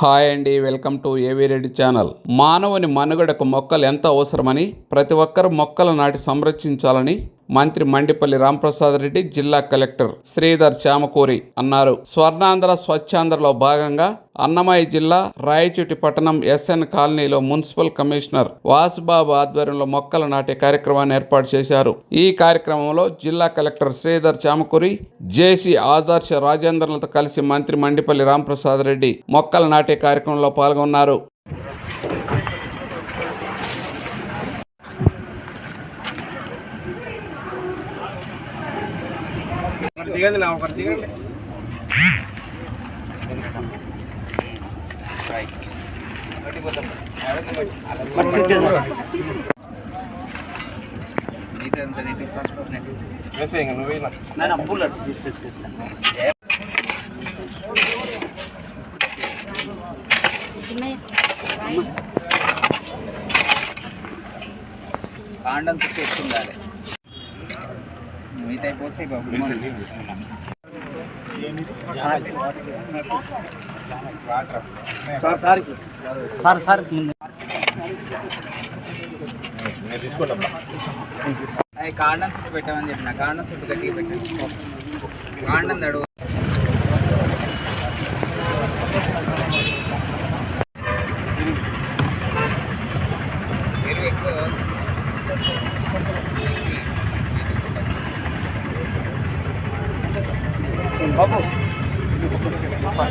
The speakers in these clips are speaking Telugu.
హాయ్ అండి welcome to AV Reddy channel. మానవుని మనుగడకు మొక్కలు ఎంత అవసరమని ప్రతి ఒక్కరు మొక్కలు నాటి సంరక్షించాలని మంత్రి మండిపల్లి రాంప్రసాద్ రెడ్డి జిల్లా కలెక్టర్ శ్రీధర్ చామకూరి అన్నారు. స్వర్ణాంధ్ర స్వచ్ఛాంధ్రలో భాగంగా అన్నమయ్య జిల్లా రాయచూటి పట్టణం ఎస్ఎన్ కాలనీలో మున్సిపల్ కమిషనర్ వాసుబాబు ఆధ్వర్యంలో మొక్కలు నాటే కార్యక్రమాన్ని ఏర్పాటు చేశారు. ఈ కార్యక్రమంలో జిల్లా కలెక్టర్ శ్రీధర్ చామకూరి జేసీ ఆదర్శ రాజేంద్రలతో కలిసి మంత్రి మండిపల్లి రాంప్రసాద్ రెడ్డి మొక్కలు నాటే కార్యక్రమంలో పాల్గొన్నారు. ఒకటి దిగండి నా ఒకటి దిగండి. వేసే ఇంక నువ్వే కాండం చుట్టూ ఎక్కుండాలి మిగతా పోతే సార్ సార్ సార్ సార్ కాండం చుట్టూ పెట్టామని చెప్పిన. కాండం చుట్టూ గట్టిగా పెట్టాను కాండం నడు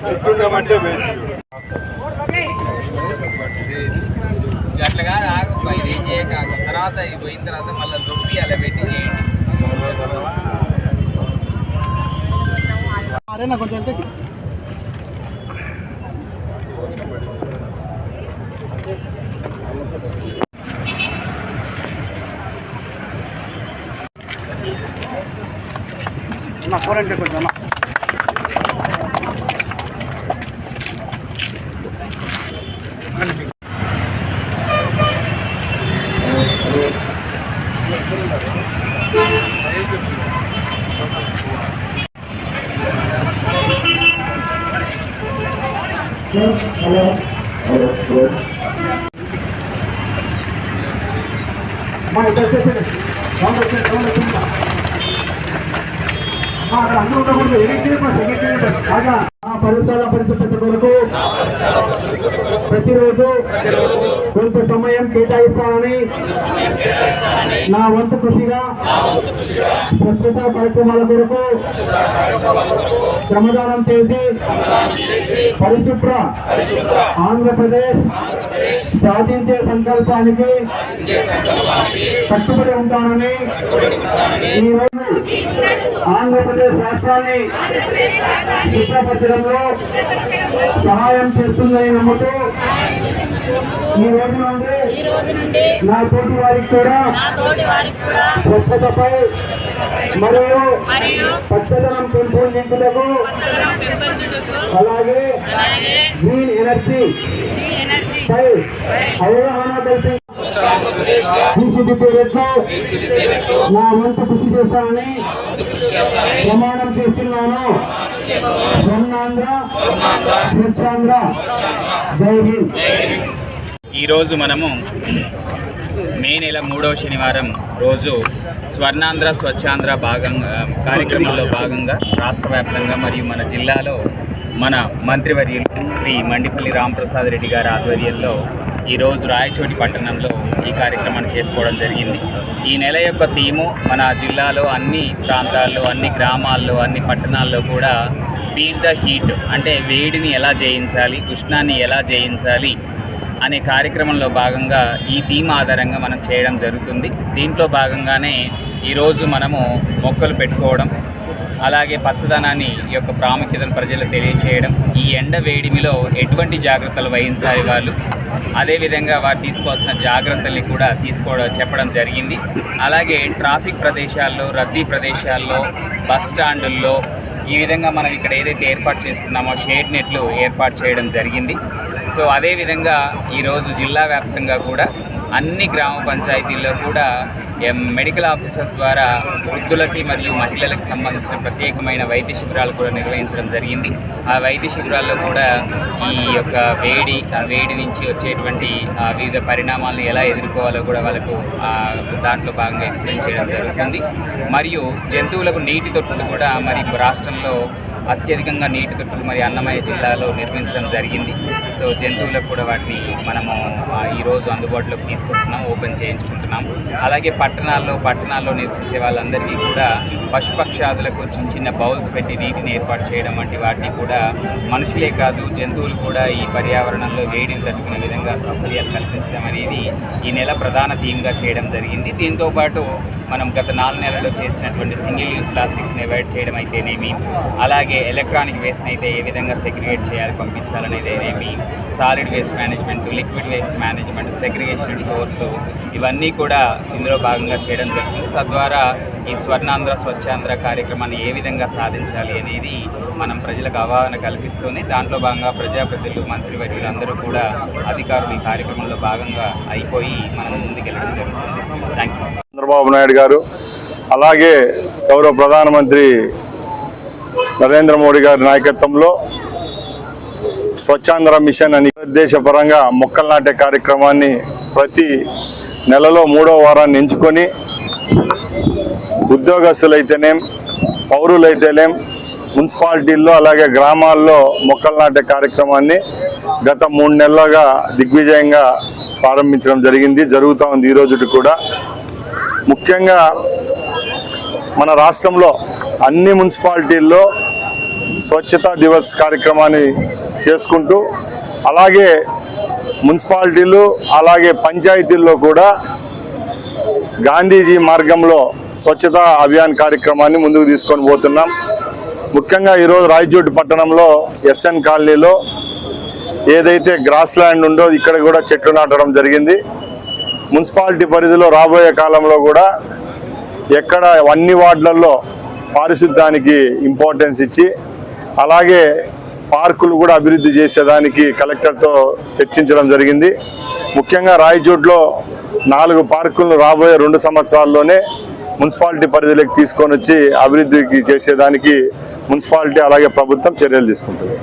చుట్టూ ఉండమంటే అట్లా కాదు ఆగు ఇది ఏం చేయక ఆగు. తర్వాత ఇది పోయిన తర్వాత మళ్ళీ దొప్పి అలా పెట్టి చేయండి అరే నా కొంచెం వెనక్కి. అన్న ఫోర్ అంటే కొంచెం అన్న అమ్మా ఇద్దరు వచ్చేసేయండి. సౌండ్ వచ్చేయండి, సౌండ్ వచ్చేయండి. అమ్మా, అక్కడ అందరూ ఉండకూడదు. ఎనిమిది మా సెక్రటరీ ఉంటారు. బాగా ఆ పరిసరాల పరిస్థితి కొరకు ప్రతిరోజు కొంత సమయం కేటాయిస్తానని నా వంతు కృషిగా స్వచ్ఛతా కార్యక్రమాల కొరకు శ్రమదానం చేసి పరిశుభ్ర ఆంధ్రప్రదేశ్ సాధించే సంకల్పానికి కట్టుబడి ఉంటానని ఈరోజు ఆంధ్రప్రదేశ్ రాష్ట్రాన్ని శుభ్రపరచడంలో సహాయం చేస్తుందని నమ్ముతూ ఈ రోజు నుండి ఈ రోజు నుండి నా తోటి వారికి కూడా నా తోటి వారికి కూడా స్వచ్ఛతపై మరియు మరియు పచ్చదనం పెంపొందించుటకు అలాగే గ్రీన్ ఎనర్జీ పై అవగాహన కల్పి తీర్చిదిద్దేట్లు నా వంతు కృషి చేస్తానని ప్రమాణం చేస్తున్నాను. స్వర్ణాంధ్ర స్వచ్ఛాంధ్ర. జై హింద్. ఈరోజు మనము మే నెల మూడవ శనివారం రోజు స్వర్ణాంధ్ర స్వచ్ఛాంధ్ర భాగంగా కార్యక్రమంలో భాగంగా రాష్ట్ర వ్యాప్తంగా మరియు మన జిల్లాలో మన మంత్రివర్యులు శ్రీ మండిపల్లి రాంప్రసాద్ రెడ్డి గారి ఆధ్వర్యంలో ఈరోజు రాయచోటి పట్టణంలో ఈ కార్యక్రమాన్ని చేసుకోవడం జరిగింది. ఈ నెల యొక్క థీము మన జిల్లాలో అన్ని ప్రాంతాల్లో అన్ని గ్రామాల్లో అన్ని పట్టణాల్లో కూడా బీట్ ద హీట్ అంటే వేడిని ఎలా జయించాలి ఉష్ణాన్ని ఎలా జయించాలి అనే కార్యక్రమంలో భాగంగా ఈ థీమ్ ఆధారంగా మనం చేయడం జరుగుతుంది. దీంట్లో భాగంగానే ఈరోజు మనము మొక్కలు పెట్టుకోవడం అలాగే పచ్చదనాన్ని యొక్క ప్రాముఖ్యతను ప్రజలకు తెలియచేయడం ఎండ వేడిమిలో ఎటువంటి జాగ్రత్తలు వహించాలి వాళ్ళు? అదేవిధంగా వారు తీసుకోవాల్సిన జాగ్రత్తల్ని కూడా తీసుకోవడం చెప్పడం జరిగింది. అలాగే ట్రాఫిక్ ప్రదేశాల్లో రద్దీ ప్రదేశాల్లో బస్ స్టాండుల్లో ఈ విధంగా మనం ఇక్కడ ఏదైతే ఏర్పాటు చేసుకున్నామో షేడ్ నెట్లు ఏర్పాటు చేయడం జరిగింది. సో అదేవిధంగా ఈరోజు జిల్లా వ్యాప్తంగా కూడా అన్ని గ్రామ పంచాయతీల్లో కూడా ఎం, మెడికల్ ఆఫీసర్స్ ద్వారా వృద్ధులకి మరియు మహిళలకు సంబంధించిన ప్రత్యేకమైన వైద్య శిబిరాలు కూడా నిర్వహించడం జరిగింది. ఆ వైద్య శిబిరాల్లో కూడా ఈ యొక్క వేడి ఆ వేడి నుంచి వచ్చేటువంటి వివిధ పరిణామాలను ఎలా ఎదుర్కోవాలో కూడా వాళ్ళకు దాంట్లో భాగంగా ఎక్స్ప్లెయిన్ చేయడం జరుగుతుంది. మరియు జంతువులకు నీటి తొట్టులు కూడా మరి రాష్ట్రంలో అత్యధికంగా నీటి తొట్టులు మరి అన్నమయ్య జిల్లాలో నిర్మించడం జరిగింది. సో జంతువులకు కూడా వాటిని మనము ఈరోజు అందుబాటులోకి తీసుకొస్తున్నాం ఓపెన్ చేయించుకుంటున్నాం. అలాగే పట్టణాల్లో పట్టణాల్లో నివసించే వాళ్ళందరికీ కూడా పశుపక్షాదులకు చిన్న చిన్న బౌల్స్ పెట్టి నీటిని ఏర్పాటు చేయడం వంటి వాటిని కూడా మనుషులే కాదు జంతువులు కూడా ఈ పర్యావరణంలో వేడిని తట్టుకునే విధంగా సౌకర్యాలు కల్పించడం అనేది ఈ నెల ప్రధాన థీమ్గా చేయడం జరిగింది. దీంతోపాటు మనం గత నాలుగు నెలల్లో చేసినటువంటి సింగిల్ యూజ్ ప్లాస్టిక్స్ని అవాయిడ్ చేయడం అయితేనేమి అలాగే ఎలక్ట్రానిక్ వేస్ట్ని అయితే ఏ విధంగా సెగ్రిగేట్ చేయాలి పంపించాలనేదేనేమి solid waste management liquid waste management segregation source ఇవన్నీ కూడా ఇందులో భాగంగా చేయడం జరుగుతుంది. తద్వారా ఈ స్వర్ణాంధ్ర స్వచ్ఛాంధ్ర కార్యక్రమాన్ని ఏ విధంగా సాధించాలి అనేది మనం ప్రజలకు అవగాహన కల్పిస్తూనే దాంట్లో భాగంగా ప్రజాప్రతినిధులు మంత్రివర్యులు అందరూ కూడా అధికారులు ఈ కార్యక్రమంలో భాగంగా అయిపోయి మనం ముందుకెళ్ళడం జరుగుతుంది. థ్యాంక్ యూ చంద్రబాబు నాయుడు గారు అలాగే గౌరవ ప్రధానమంత్రి నరేంద్ర మోడీ గారి నాయకత్వంలో స్వచ్ఛాంధ్ర మిషన్ అని ఉద్దేశపరంగా మొక్కలు నాటే కార్యక్రమాన్ని ప్రతి నెలలో మూడో వారాన్ని ఎంచుకొని ఉద్యోగస్తులైతేనేం పౌరులైతేనేం మున్సిపాలిటీల్లో అలాగే గ్రామాల్లో మొక్కలు నాటే కార్యక్రమాన్ని గత మూడు నెలలుగా దిగ్విజయంగా ప్రారంభించడం జరిగింది జరుగుతూ ఉంది ఈ కూడా. ముఖ్యంగా మన రాష్ట్రంలో అన్ని మున్సిపాలిటీల్లో స్వచ్ఛతా దివస్ కార్యక్రమాన్ని చేసుకుంటూ అలాగే మున్సిపాలిటీలు అలాగే పంచాయతీల్లో కూడా గాంధీజీ మార్గంలో స్వచ్ఛతా అభియాన్ కార్యక్రమాన్ని ముందుకు తీసుకొని పోతున్నాం. ముఖ్యంగా ఈరోజు రాయచోటి పట్టణంలో ఎస్ఎన్ కాలనీలో ఏదైతే గ్రాస్ ల్యాండ్ ఉందో ఇక్కడ కూడా చెట్లు నాటడం జరిగింది. మున్సిపాలిటీ పరిధిలో రాబోయే కాలంలో కూడా ఎక్కడ అన్ని వార్డులలో పారిశుద్ధ్యానికి ఇంపార్టెన్స్ ఇచ్చి అలాగే పార్కులు కూడా అభివృద్ధి చేసేదానికి కలెక్టర్తో చర్చించడం జరిగింది. ముఖ్యంగా రాయచోట్లో నాలుగు పార్కులను రాబోయే రెండు సంవత్సరాల్లోనే మున్సిపాలిటీ పరిధిలోకి తీసుకొని వచ్చి అభివృద్ధికి చేసేదానికి మున్సిపాలిటీ అలాగే ప్రభుత్వం చర్యలు తీసుకుంటుంది.